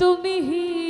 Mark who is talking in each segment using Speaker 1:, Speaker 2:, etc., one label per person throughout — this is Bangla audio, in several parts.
Speaker 1: তুমি হি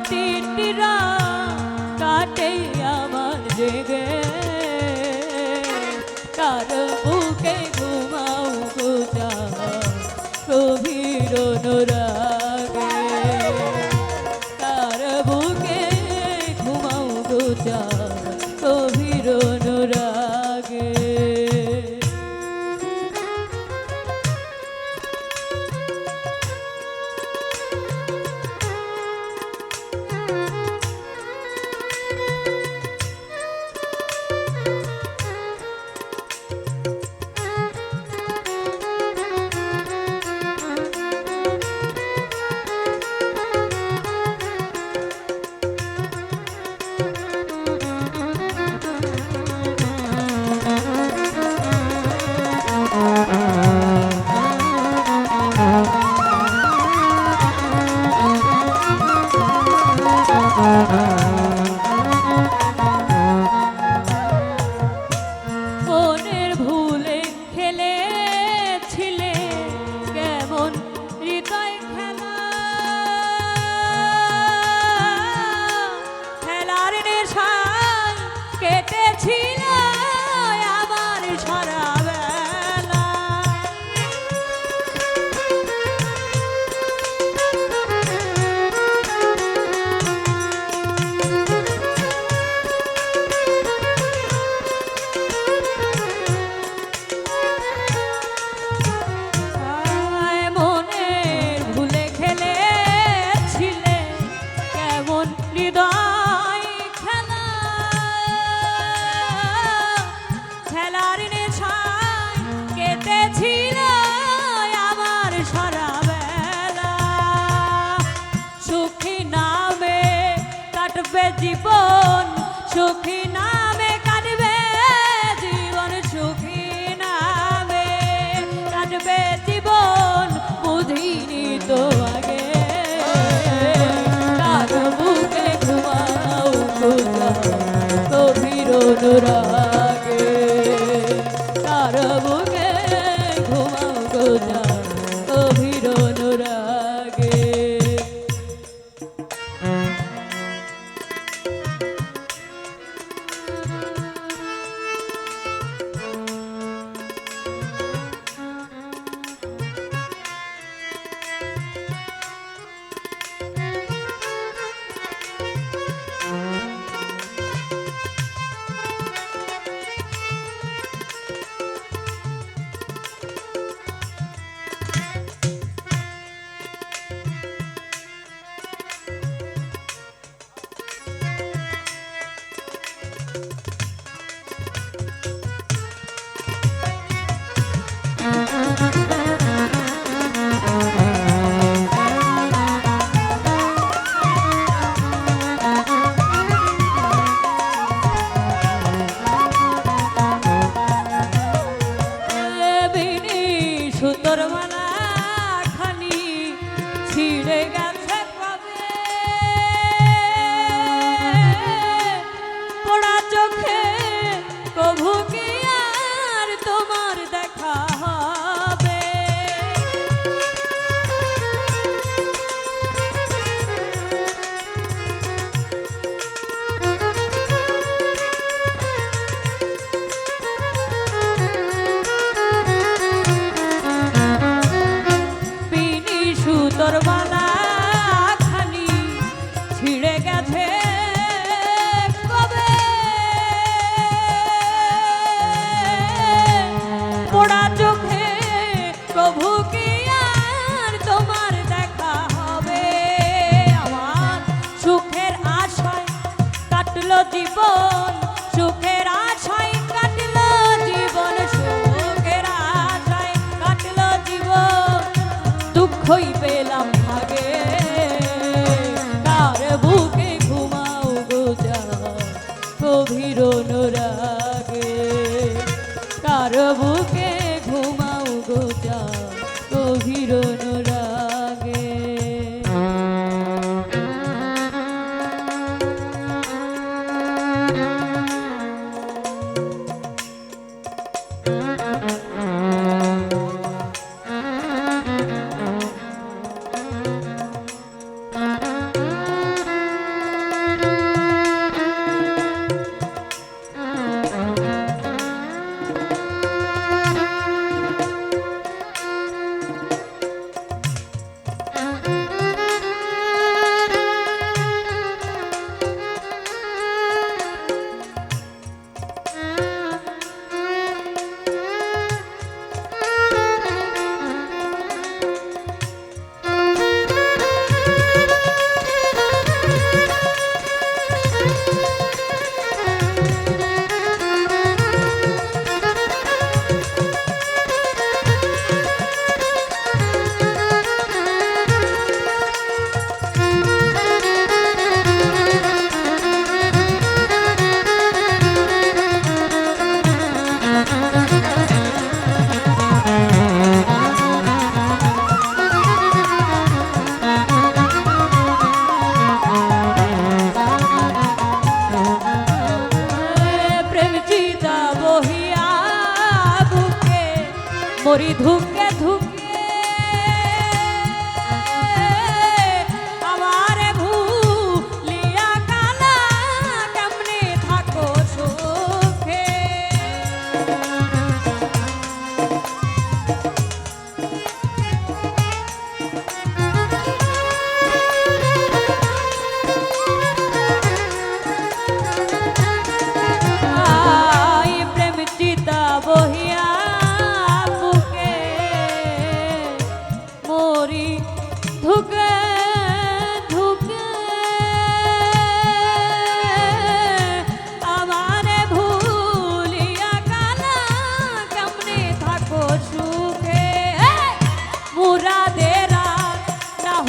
Speaker 1: তিনটি রাত কাটে আমার জেগে। তার বুকে ঘুমাও গোজা প্রভীর অনুরাগে। তার বুকে ঘুমাও গোজা দূরা সুতোর মালা খানি ছিড়ে গেল। দুঃখই মরি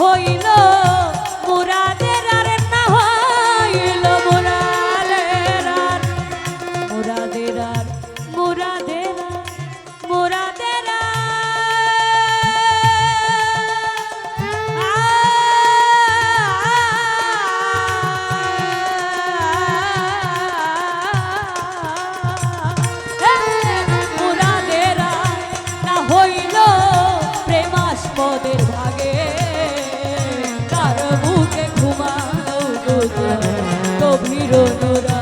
Speaker 1: হইল গভীর